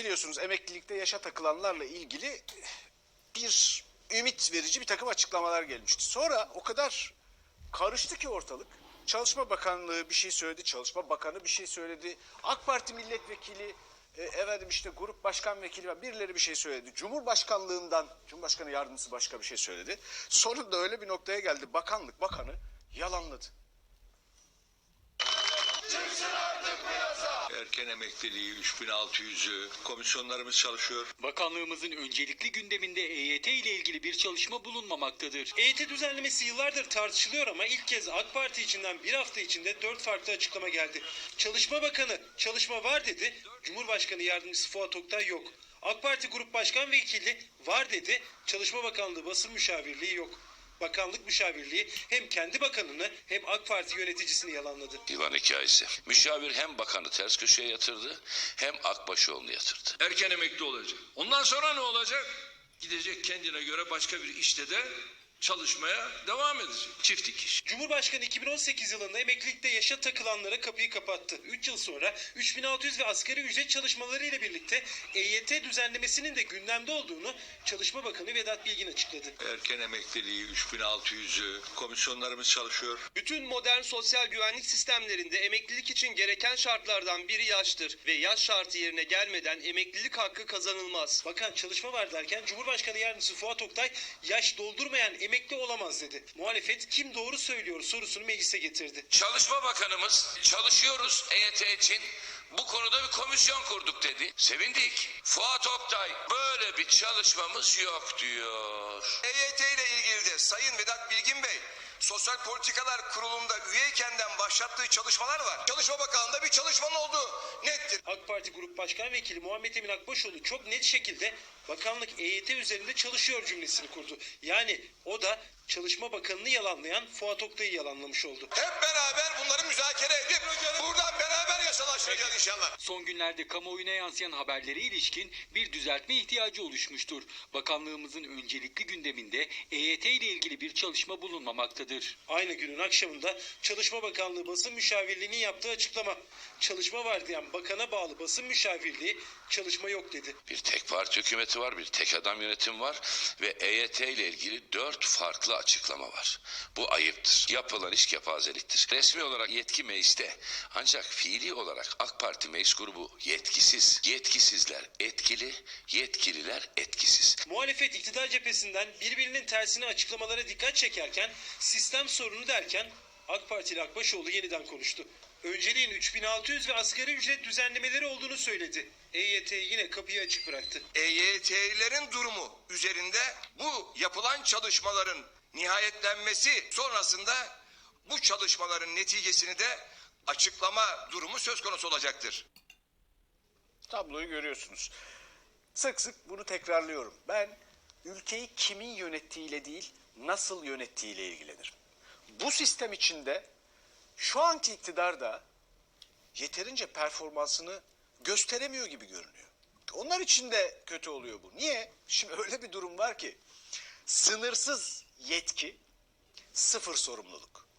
biliyorsunuz emeklilikte yaşa takılanlarla ilgili bir ümit verici bir takım açıklamalar gelmişti. Sonra o kadar karıştı ki ortalık. Çalışma Bakanlığı bir şey söyledi, Çalışma Bakanı bir şey söyledi. AK Parti milletvekili, e, efendim işte grup başkan vekili birileri bir şey söyledi. Cumhurbaşkanlığından, Cumhurbaşkanı yardımcısı başka bir şey söyledi. Sonunda öyle bir noktaya geldi. Bakanlık bakanı yalanladı. Erken emekliliği 3600'ü komisyonlarımız çalışıyor. Bakanlığımızın öncelikli gündeminde EYT ile ilgili bir çalışma bulunmamaktadır. EYT düzenlemesi yıllardır tartışılıyor ama ilk kez AK Parti içinden bir hafta içinde dört farklı açıklama geldi. Çalışma Bakanı çalışma var dedi, Cumhurbaşkanı Yardımcısı Fuat Oktay yok. AK Parti Grup Başkan Vekili var dedi, Çalışma Bakanlığı basın müşavirliği yok. Bakanlık müşavirliği hem kendi bakanını hem AK Parti yöneticisini yalanladı. Divan hikayesi. Müşavir hem bakanı ters köşeye yatırdı hem Akbaşoğlu'nu yatırdı. Erken emekli olacak. Ondan sonra ne olacak? Gidecek kendine göre başka bir işte de çalışmaya devam edecek. Çift dikiş. Cumhurbaşkanı 2018 yılında emeklilikte yaşa takılanlara kapıyı kapattı. 3 yıl sonra 3600 ve asgari ücret çalışmaları ile birlikte EYT düzenlemesinin de gündemde olduğunu Çalışma Bakanı Vedat Bilgin açıkladı. Erken emekliliği 3600'ü komisyonlarımız çalışıyor. Bütün modern sosyal güvenlik sistemlerinde emeklilik için gereken şartlardan biri yaştır ve yaş şartı yerine gelmeden emeklilik hakkı kazanılmaz. Bakan çalışma var derken Cumhurbaşkanı Yardımcısı Fuat Oktay yaş doldurmayan emekli olamaz dedi. Muhalefet kim doğru söylüyor sorusunu meclise getirdi. Çalışma Bakanımız çalışıyoruz EYT için. Bu konuda bir komisyon kurduk dedi. Sevindik. Fuat Oktay böyle bir çalışmamız yok diyor. EYT ile ilgili de Sayın Vedat Bilgin Bey Sosyal Politikalar Kurulu'nda üyeykenden başlattığı çalışmalar var. Çalışma Bakanlığı'nda bir çalışmanın olduğu nettir. AK Parti Grup Başkan Vekili Muhammed Emin Akbaşoğlu çok net şekilde bakanlık EYT üzerinde çalışıyor cümlesini kurdu. Yani o da Çalışma Bakanı'nı yalanlayan Fuat Oktay'ı yalanlamış oldu. Hep beraber bunları müzakere edip buradan yasalaştıracağız inşallah. Son günlerde kamuoyuna yansıyan haberlere ilişkin bir düzeltme ihtiyacı oluşmuştur. Bakanlığımızın öncelikli gündeminde EYT ile ilgili bir çalışma bulunmamaktadır. Aynı günün akşamında Çalışma Bakanlığı basın müşavirliğinin yaptığı açıklama. Çalışma var diyen bakana bağlı basın müşavirliği çalışma yok dedi. Bir tek parti hükümeti var, bir tek adam yönetim var ve EYT ile ilgili dört farklı açıklama var. Bu ayıptır. Yapılan iş kepazeliktir. Resmi olarak yetki mecliste ancak fiili olarak AK Parti meclis grubu yetkisiz. Yetkisizler etkili, yetkililer etkisiz. Muhalefet iktidar cephesinden birbirinin tersine açıklamalara dikkat çekerken sistem sorunu derken AK Partili Akbaşoğlu yeniden konuştu. Önceliğin 3600 ve asgari ücret düzenlemeleri olduğunu söyledi. EYT yine kapıyı açık bıraktı. EYT'lilerin durumu üzerinde bu yapılan çalışmaların nihayetlenmesi sonrasında bu çalışmaların neticesini de açıklama durumu söz konusu olacaktır. Tabloyu görüyorsunuz. Sık sık bunu tekrarlıyorum. Ben ülkeyi kimin yönettiğiyle değil, nasıl yönettiğiyle ilgilenirim. Bu sistem içinde şu anki iktidar da yeterince performansını gösteremiyor gibi görünüyor. Onlar için de kötü oluyor bu. Niye? Şimdi öyle bir durum var ki sınırsız yetki, sıfır sorumluluk.